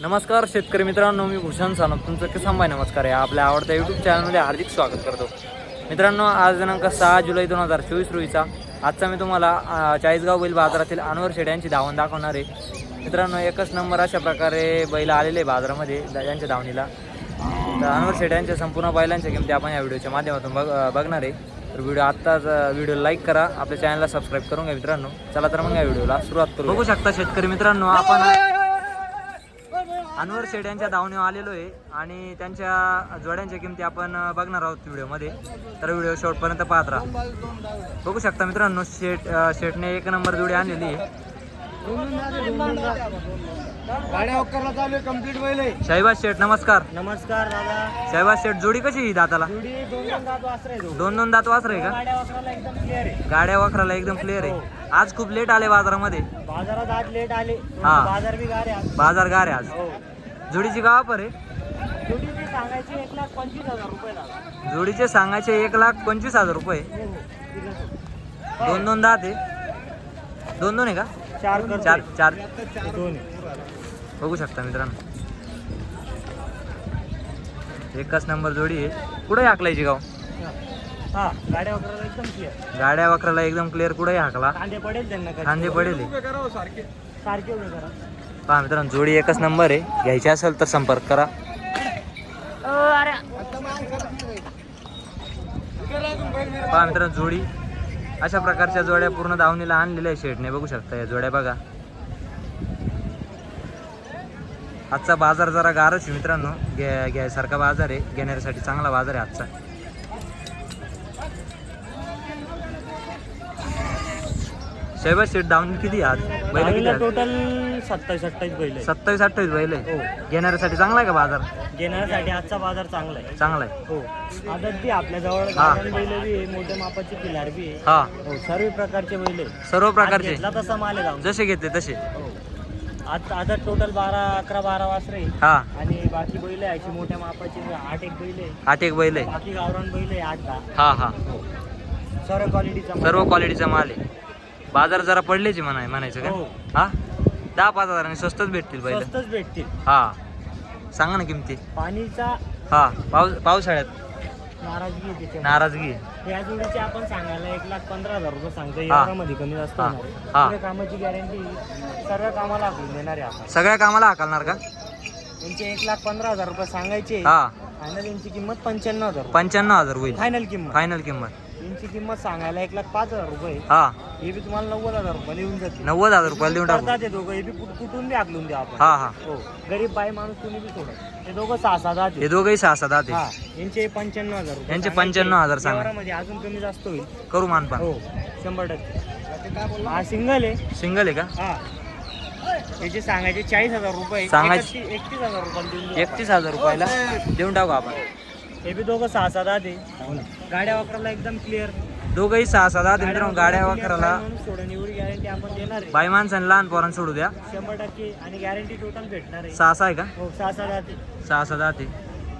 नमस्कार शेतकरी मित्रांनो मी भूषण सानप. तुमचं किसान भाई नमस्कार आहे. आपल्या आवडत्या यूट्यूब चॅनलमध्ये हार्दिक स्वागत करतो. मित्रांनो आज दिनांक सहा जुलै दोन हजार चोवीस रोजीचा. आजचा मी तुम्हाला चाळीसगाव बैल बाजारातील अनवर शेड यांची धावण दाखवणार आहे. मित्रांनो एकच नंबर अशा प्रकारे बैल आलेले आहे बाजारामध्ये दा- यांच्या धावणीला. तर अनवर शेड यांच्या संपूर्ण बैलांच्या किमती आपण या व्हिडिओच्या माध्यमातून बघ बघणार आहे. तर व्हिडिओ आत्ताच व्हिडिओ लाईक करा. आपल्या चॅनलला सबस्क्राईब करून घ्या मित्रांनो. चला तर मग या व्हिडिओला सुरुवात करू बघू शकता शेतकरी मित्रांनो आपण अनवर शेड यांच्या धावणीवर आलेलो आहे आणि त्यांच्या जोड्यांच्या किमती आपण बघणार आहोत व्हिडिओमध्ये. तर व्हिडिओ शेवटपर्यंत पाहत राहा. बघू शकता मित्रांनो शेट शेटने एक नंबर जोडी आणलेली आहे. गाड्या वक्करला चालू आहे कंप्लीट बैल आहे. शाहिबाज शेठ नमस्कार. नमस्कार दादा. शाहिबाज शेठ जोडी कशी आहे दाताला? जुडी दोन दोन दात वासरे आहे दोन दोन दात वासर आहे का? गाड्या वक्करला एकदम क्लिअर आहे. गाड्या वखराला एकदम क्लिअर आहे. आज खूप लेट आले बाजारामध्ये. बाजारात आज लेट आले. हा. बाजार बी गाड्या आज. बाजार गार आहे आज. हो. जोडीची गावा पर आहे? जुडी बी सांगायची एक लाख पंचवीस हजार रुपये दादा. जोडीचे सांगायचे एक लाख पंचवीस हजार रुपये. हो, हो. दोन दोन दात आहे. दोन दोन आहे का? चार चार चार. दोन आहे. बघू शकता मित्रांनो. एकच नंबर जोडी आहे. कुठे हाकलायची गाव? हा गाड्या वक्करला एकदम क्लिअर गाड्या वखराला एकदम क्लिअर कुठे हाकला. कांदे पडेल त्यांना कधी. कांदे पडेल हे. सारखे उभे करा. पहा मित्रांनो जोडी एकच नंबर आहे. घ्यायची असेल तर संपर्क करा. पहा मित्रांनो जोडी अशा प्रकारच्या जोड्या पूर्ण दावणीला आणलेल्या आहे शेडने बघू शकता या जोड्या बघा. आजचा बाजार जरा गारच आहे मित्रांनो. घ्या घ्यायसारखा बाजार आहे. घेण्यासाठी चांगला बाजार आहे आजचा. शैबाज शेट दावणी किती आज? बैल किती आहेत? टोटल सत्तावीस अठ्ठावीस बैल आहे सत्तावीस अठ्ठावीस बैल आहे हो. घेण्यासाठी चांगला आहे का बाजार? घेण्यासाठी आजचा बाजार चांगला आहे. चांगला आहे. हो. आदत बी आपल्या जवळ हा. गावरान बैल बी आहे मोठ्या मापाचे पिलार बी आहे. हा. हो सर्व प्रकारचे बैल आहे सर्व प्रकारचे. घेतला तसा माल आहे जसे घेतले तसे. हो. आज आदत टोटल बारा अकरा बारा वासरे. आहे. हा. आणि बाकी बैल आहे अशी मोठ्या मापाची आठ एक बैल आहे. आठ एक बैल आहे. बाकी गावरान बैल आहे आठ दहा. हा हा. सर्व क्वालिटीचा सर्व क्वालिटीचा माल आहे. बाजार जरा पडलेच म्हणाय म्हणायचं हो. का? हा. दहा पाच हजारांनी स्वस्तच भेटतील बैल. स्वस्तच भेटतील. हा. सांगा ना किमती. पाणीचा हा. पाऊस पावसाळ्यात. नाराजगी आहे त्याच्यामध्ये. नाराजगी. या जोडीचे आपण सांगायला एक लाख पंधरा हजार रुपये सांगतो. यामध्ये कमी जास्त हा. होणार आहे. हा. पुढे कामाची गॅरंटी सर्व कामाला आपण देणार आहे आपण सगळ्या कामाला हाकलणार का यांचे एक लाख पंधरा हजार रुपये सांगायचे हा फायनल यांची किंमत पंच्याण्णव हजार रुपये. पंच्याण्णव हजार होईल फायनल किंमत फायनल किंमत यांची किंमत सांगायला एक लाख पाच हजार रुपये. हा. हे बी तुम्हाला नव्वद हजार रुपये येऊन जाते नव्वद हजार रुपयाला देऊन टाकू. करतात ते दोघं हे बी कुठ- कुठून बी आकलून द्या आपण. हा हा. हो. गरीब बाई माणूस तुम्ही बी सोडा. ते दोघं सहा सहा दहा हे दोघंही सहा सहा दहा ते हा यांचे पंच्याण्णव हजार रुपये. यांचे सांगायचे. 95,000 सांगा. व्यवहारामध्ये अजून कमी जास्त होईल. करू मानपा हो. शंभर टक्के. हा सिंगल आहे. सिंगल आहे का? हा. याचे सांगायचे चाळीस हजार रुपये. सांगायचे- एकतीस एकतीस हजार रुपये देऊन देऊ एकतीस हजार रुपयाला देऊन टाकू आपण. हे बी दोघं सहा सहा दहा ते गाड्या वापरायला एकदम क्लिअर दोघंही सहा सहा दहा ते मित्रांनो गाड्या वाकराला सोडून एवढी गॅरंटी आपण देणार आहे. बाई माणसाने लहान पोरांना सोडू द्या. शंभर टक्के आणि गॅरंटी टोटल भेटणार आहे. सहा सहा आहे का? हो सहा सहा दहा ते सहा सहा दहा ते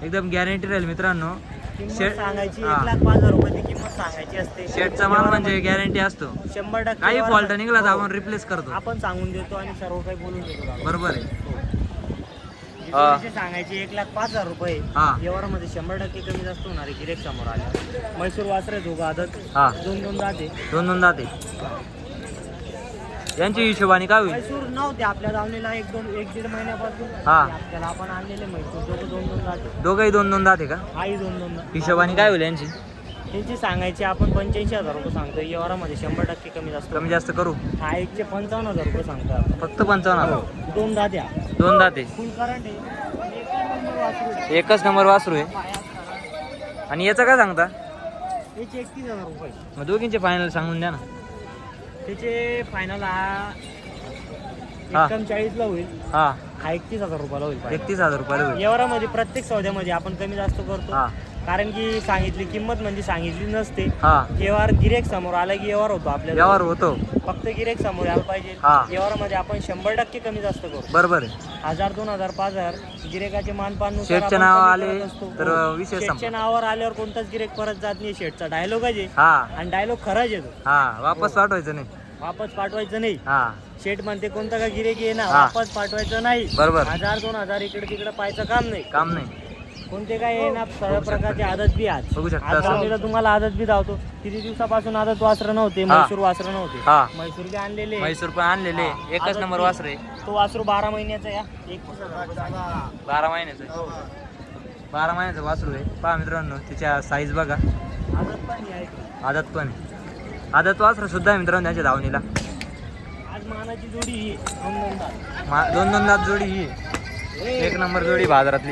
एकदम गॅरंटी राहील मित्रांनो. किंमत सांगायची हा. एक लाख पाच हजार रुपये किंमत सांगायची असते. शेटचा माल म्हणजे गॅरंटी असतो. शंभर टक्के काही फॉल्ट निघाला तर हो. आपण रिप्लेस करतो. आपण सांगून देतो आणि सर्व काही बोलून देतो. बरोबर आहे. हो. हा. सांगायचे एक लाख पाच हजार रुपये हा. व्यवहारामध्ये शंभर टक्के कमी जास्त होणार आहे गिरेक समोर आल्या म्हैसूर वासरे दोघं आदत हा. दोन दोन जाते दोन दोन दाते. यांची हिशोबाने काय होईल? म्हैसूर नव्हते आपल्या दावणीला एक दोन एक दीड महिन्यापासून. हा. आपल्याला आपण आणलेले म्हैसूर दोघं दोन दोन जाते दोघंही दोन दोन दाते का? आई दोन दोन हिशोबाने काय होईल यांची? त्यांची सांगायची आपण पंच्याऐंशी हजार रुपये सांगतो व्यवहारामध्ये शंभर टक्के कमी जास्त कमी जास्त करू. हा एकचे पंचावन्न हजार रुपये सांगतो आपण. फक्त पंचावन्न हजार. दोन दाद्या दोन दाते. एकच नंबर वासरू आहे. आणि याचं काय सांगता? याचे एकतीस हजार रुपये. मग दोघींचे फायनल सांगून द्या ना. त्याचे फायनल हा चाळीसला होईल. हा. हा एकतीस हजार रुपयाला होईल. एकतीस हजार रुपयाला होईल. व्यवहारामध्ये प्रत्येक सौद्यामध्ये आपण कमी जास्त करतो. हा. कारण की सांगितली किंमत म्हणजे सांगितली नसते. हा. व्यवहार गिरेक समोर आला की व्यवहार होतो आपल्याला. व्यवहार होतो. फक्त गिरेक समोर यायला पाहिजे. हा. व्यवहारामध्ये आपण शंभर टक्के कमी जास्त करू. बरोबर आहे. हजार दोन हजार पाच हजार गिरेकाचे मानपान शेठच्या नावावर आले तर विषय संपला. शेटच्या नावावर आल्यावर कोणताच गिरेक परत जात नाही शेटचा डायलॉग आहे. हा. आणि डायलॉग खराच येतो हा वापस पाठवायचं नाही. वापस पाठवायचं नाही. हा. शेट म्हणते कोणता का गिरेक आहे ना हा. वापस पाठवायचं नाही. बरोबर. हजार दोन हजार इकडे तिकडे पाहायचं काम नाही. काम नाही. कोणते काय आहे ना सर्व प्रकारचे आदत बी आज. बघू शकता आज असं. आम्ही तुम्हाला आदत बी धावतो. किती दिवसापासून आदत वासरं नव्हते हा. मैसूर वासरं नव्हते. हा. मैसूर बी आणलेले. म्हैसूर पण आणलेले. हा. एकच नंबर. वासरे तो वासरू बारा महिन्याचा या. एक बारा महिन्याचं बारा महिन्याचं वासरू आहे. पहा मित्रांनो तिच्या साईज बघा. आदत पण आदत पण आहे. आदत वासरू सुद्धा आहे मित्रांनो त्यांच्या धावणीला. आज मानाची जोडी ही दोन मा- दोन दोन दात जोडी ही एक नंबर जोडी बाजारातली.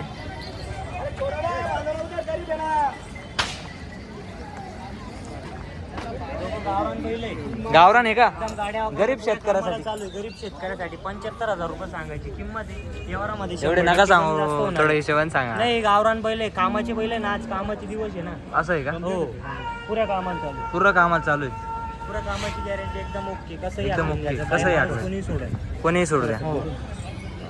गावरान पहिले गावरान आहे का एकदम गाड्या गरीब शेतकऱ्यासाठी. चालू आहे. गरीब शेतकऱ्यासाठी पंच्याहत्तर हजार रुपये सांगायची किंमत आहे व्यवहारामध्ये एवढे शंभर नका टक्के कमी जास्त सांगू होणार. थोडं हिशोबाने सांगा नाही गावरान पहिले कामाचे पहिले ना आज कामाचे दिवस आहे ना असं आहे का हो पुऱ्या कामाला चालू आहे. पूर्ण कामाला चालू आहे पुऱ्या कामाची गॅरंटी एकदम ओके कसंही एकदम हाकलून ओके. घ्यायचं. कसंही काही हाकलून. माणूस कोणी सोडेल कोणीही सोडू द्या हो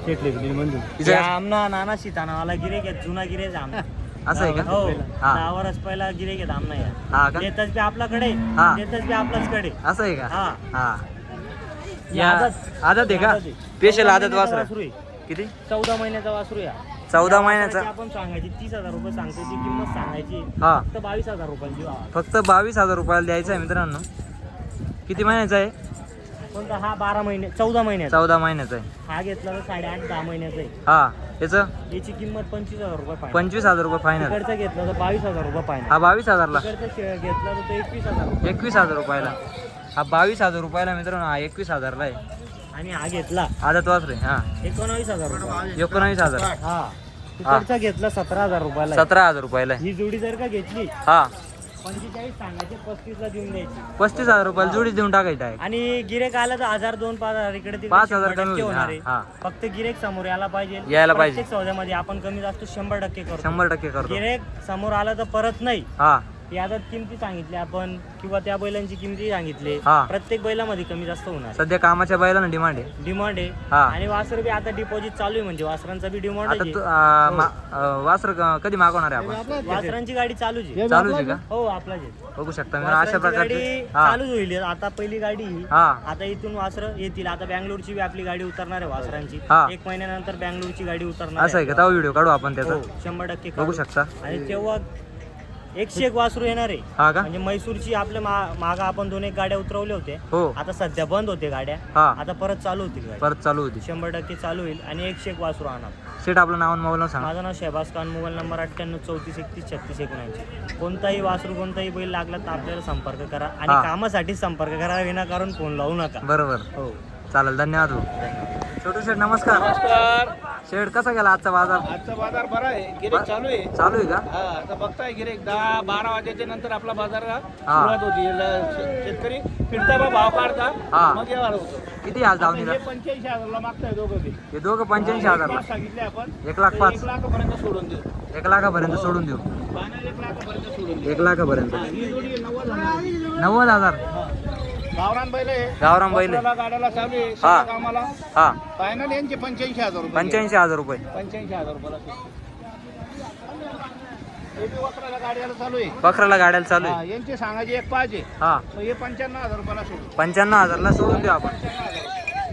तिचं- या आमना नाना सीतानावाला गिरे घेत जुना गिरे आमना असं आहे का? हो. हा. दहा पहिला गिरे घेत आमना या हा का? देतच बी आपल्याकडे हा. देतच बी आपल्याच कडे असं आहे का? हा. या आदत- आदत आहे का? आदत आहे. स्पेशल चौदा आदत महिन्याचा वासर. वासरू आहे. किती? चौदा महिन्याचा वासरू या चौदा महिन्याचा वासराची आपण सांगायची तीस हजार रुपये सांगतो ती किंमत सांगायची हा. फक्त बावीस हजार रुपयांची वा. फक्त बावीस हजार रुपयाला द्यायचं आहे मित्रांनो. किती महिन्याचा आहे? कोणता? हा बारा महिने चौदा महिन्याचा. चौदा महिन्याचा आहे. हा घेतला तर साडेआठ दहा महिन्याचा आहे. हा याचं? याची किंमत पंचवीस हजार रुपये फायनल पंचवीस हजार रुपये फायनल तिकडचा घेतला तर बावीस हजार रुपये फायनल हा बावीस हजारला. शे- घेतला तर तो एकवीस हजार रुपये. एकवीस हजार रुपयाला. हा बावीस हजार रुपयाला मित्रांनो हा एकवीस हजारला आहे. आणि हा घेतला. आदत वासरे हा. एकोणावीस हजार रुपये. एकोणावीस हजार. हा. तिकडचा घेतला सतरा हजार रुपयाला सतरा हजार रुपयाला आहे. ही जोडी जर का घेतली हा. पंचेचाळीस सांगायचे पस्तीस ला देऊन द्यायची. पस्तीस हजार रुपयाला जोडीच देऊन टाकायची आहे आणि गिरेक आला तर हजार दोन पाच हजार. इकडे तिकडे पाच हजार शंभर कमी टक्के होईल. होणार. आहे हा, फक्त गिरेक समोर यायला पाहिजे. यायला पाहिजे. प्रत्येक सौद्यामध्ये आपण कमी जास्त शंभर टक्के करतो. शंभर टक्के करतो. गिरेक समोर आला तर परत नाही. हा. याच्यात किमती सांगितल्या आपण किंवा त्या बैलांची किमती सांगितले. हा. प्रत्येक बैलामध्ये कमी जास्त होणार. सध्या कामाच्या बैलांना डिमांड आहे. डिमांड आहे. हा. आणि वासर बी आता डिपॉझिट चालू आहे म्हणजे वासरांचा बी डिमांड आता आहे. तू आ, मा- अ, वासर क- कधी मागवणार आहे आपण? वासरांची गाडी चालूच आहे. चालूच आहे का? हो आपला जे बघू शकता मी अशा वासरांची प्रकारची गाडी हा. चालूच होईल. आता पहिली गाडी ही हा. आता इथून वासर येतील. आता बँगलोरची बी आपली गाडी उतरणार आहे वासरांची. हा. एक महिन्यानंतर बँगलोरची गाडी उतरणार असं आहे. का? तेव्हा व्हिडिओ काढू आपण त्याचा. हो, शंभर टक्के बघू. शकता. आणि तेव्हा एकशे एक वासरू येणार आहे. हा का? म्हणजे मैसूरची आपल्या मागं आपण दोन एक गाड्या उतरवल्या होत्या हो. आता सध्या बंद होते गाड्या. हा. आता परत चालू होतील परत चालू होती शंभर टक्के चालू होईल आणि एकशे एक वासरू आणणार. सेट आपलं नाव आणि मोबाईल नाव सांगा. माझं नाव शहबाज खान मोबाईल नंबर अठ्ठ्याण्णव चौतीस एकतीस छत्तीस एकोणऐंशी. कोणताही वासरू कोणताही बैल लागला तर आपल्याला संपर्क करा आणि हा. कामासाठी संपर्क करा विनाकारण फोन लावू नका. बरोबर. हो. चालेल धन्यवाद भाऊ. छोटू शेठ नमस्कार. नमस्कार. शेठ कसा गेला आजचा बाजार? आजचा बाजार बरा आहे. गिरेक चालू आहे. चालू आहे का? हा आता बघताय गिरेक दहा बारा वाजेच्या नंतर आपला बाजार. सुरुवात होती. ल- शे- शेतकरी फिरता बा भाव काढता. हा. मग व्यवहार होतो. किती आज धावणीला हे पंच्याऐंशी हजारला मागताय दोघं बी. हे दोघं पंच्याऐंशी हजारला पाच सांगितले आपण. एक लाख तर पाच. एक लाखापर्यंत सोडून देऊ. एक लाखापर्यंत सोडून देऊ. एक लाखापर्यंत सोडून देऊ. एक लाखापर्यंत. हा, ही जोडी नव्वद हजार. नव्वद हजार. गावरान बैल. आहे गावरान बैल. आहे. वस्त्राला, गाड्याला चालू आहे हा. सगळ्या कामाला. हा. फायनल यांचे पंच्याऐंशी हजार रुपये? पंच्याऐंशी हजार रुपये. पंच्याऐंशी हजार रुपयाला हे बी वस्त्राला गाड्याला चालू आहे. बकराला गाड्याला चालू हा, आहे यांचे सांगायचे एक पाच आहे हा. मग हे पंच्याण्णव हजार रुपयाला सोडू पंच्याण्णव हजारला सोडून देऊ आपण.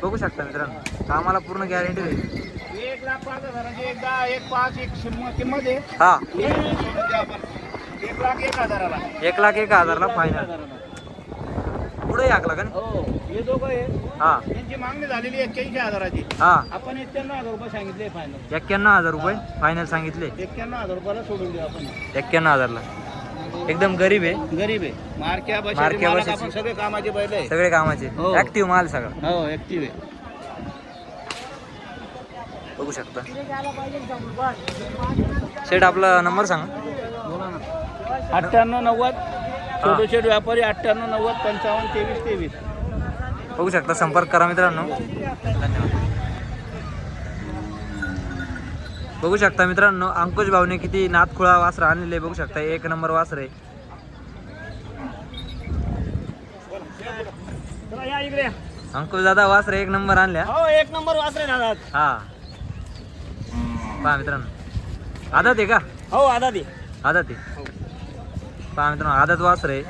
बघू शकता मित्रांनो कामाला पूर्ण गॅरंटी देईल एक लाख पाच हजाराचे एक दहा एक पाच एक किंमत किंमत आहे. हा. हे सोडून द्या आपण. एक लाख एक हजाराला. एक लाख एक हजारला फायनल. पुढे का नाही? हो हे दोघं आहे हा. यांची मागणी झालेली एक्क्याऐंशी हजाराची. हा. आपण एक्क्याण्णव हजार रुपये सांगितले फायनल एक्क्याण्णव हजार रुपये फायनल सांगितले. एक्क्याण्णव हजार रुपयाला सोडून देऊ आपण. एक्क्याण्णव हजारला. एकदम गरीब आहे. गरीब आहे. मारक्या मारक्या बशीची. सगळे कामाचे बैल आहे सगळे कामाचे. हो. ऍक्टिव्ह माल सगळा. हो ऍक्टिव्ह आहे. बघू शकता. शेट आपला नंबर सांगा. अठ्ठ्याण्णव नव्वद छोटे छोटे व्यापारी अठ्ठ्याण्णव नव्वद पंचावन्न तेवीस तेवीस. बघू शकता संपर्क करा मित्रांनो. धन्यवाद बघू शकता मित्रांनो अंकुश भाऊने किती नाथखुळा वासर आणलेले बघू शकता एक नंबर वासर आहे चला या इकडे. अंकुश दादा वासर एक नंबर आणल्या. हो एक नंबर वासरे दादा. हा. पहा मित्रांनो. आदत आहे का? हो आदा दे आदत आहे. पहा मित्रांनो आदत वासर. आहे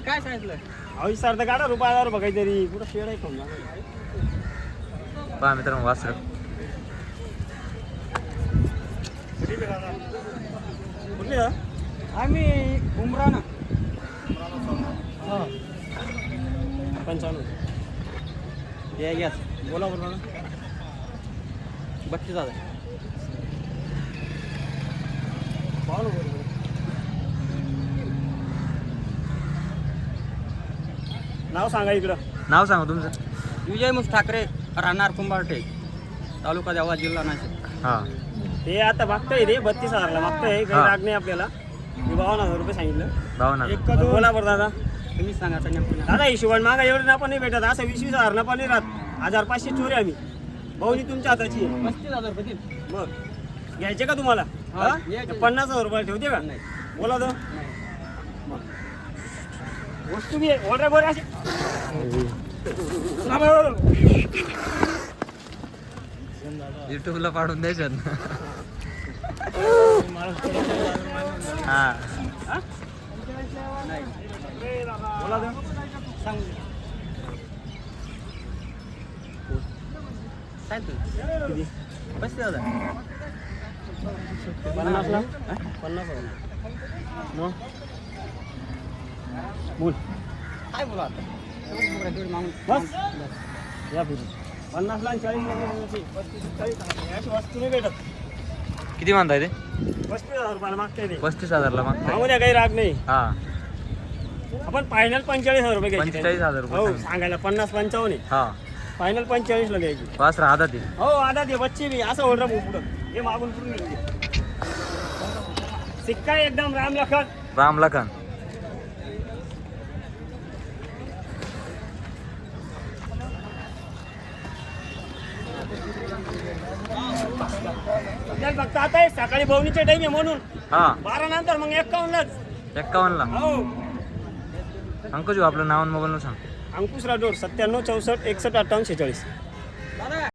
काय सांगितलं? अहो सर तर काढा रुपया हजार रुपये काहीतरी. कुठं शेड आहे पहा मित्रांनो वासर. कुठली आम्ही उमराना. पंचावन्न. ये यस बोला बरोबर बत्तीस हजार पाहू ना बरोबर नाव सांगा इकडं. नाव सांगा तुमचं. विजय मुस ठाकरे राहणार कुंभारटे तालुका देवा जिल्हा नाशिक. हां. ते आता मागतंय रे बत्तीस हजारला मागतंय हा. काही राग नाही आपल्याला. मी बावन्न हजार रुपये सांगितलं. भावना एक का दोन बोला बरं दादा. तुम्ही सांगा आता नेमकं नाव. दादा हिशोबाने मागा एवढं ना पण नाही भेटत. असं वीस वीस हजार ना पण नाही राहत. हजार पाचशे चोरी आम्ही. भाऊनी तुमच्या हाताची आहे. पस्तीस हजार रुपये. मग घ्यायचे का तुम्हाला? हा, हा? पन्नास हजार रुपये ठेवते का? नाही. बोला तो. वस्तू बी ऑर्डर बरं अशी. युट्यूबला पाडून द्यायच्यात हां. बोला तो. सांग. पस्तीस हजार पन्नासला पन्नास हजार मग? बोल. काय बोला आता? मागून बस. या पुढे. पन्नासला आणि चाळीस पस्तीस चाळीस अशी वस्तू नाही भेटत. किती म्हणताय ते? पस्तीस हजार रुपयाला मागते ते. पस्तीस हजारला मागताय. मागू द्या काही राग नाही. हां. आपण फायनल पंचेचाळीस हजार रुपये घ्यायचे. 45,000 रुपये हो सांगितले. सांगायला पन्नास पंचावन्न आहे. हां. फायनल पंचेचाळीसला घ्यायची. राहतात ते. हो आता ते बच्चे बी असं ओढ भाऊ पुढं. हे मागून पुढून. सिक्का एकदम राम लखन. राम लखन. आपल्याला फक्त आता आहे सकाळी भवनीचे टाइम आहे म्हणून. हां. बारा नंतर मग एकावन्नलाच. एक्कावन्नला हो. अंकुश भाऊ आपलं नाव आणि मोबाईल सांग. अंकुश राठोड सत्त्याण्णव चौसष्ट एकसष्ट अठ्ठावन्न शेहेचाळीस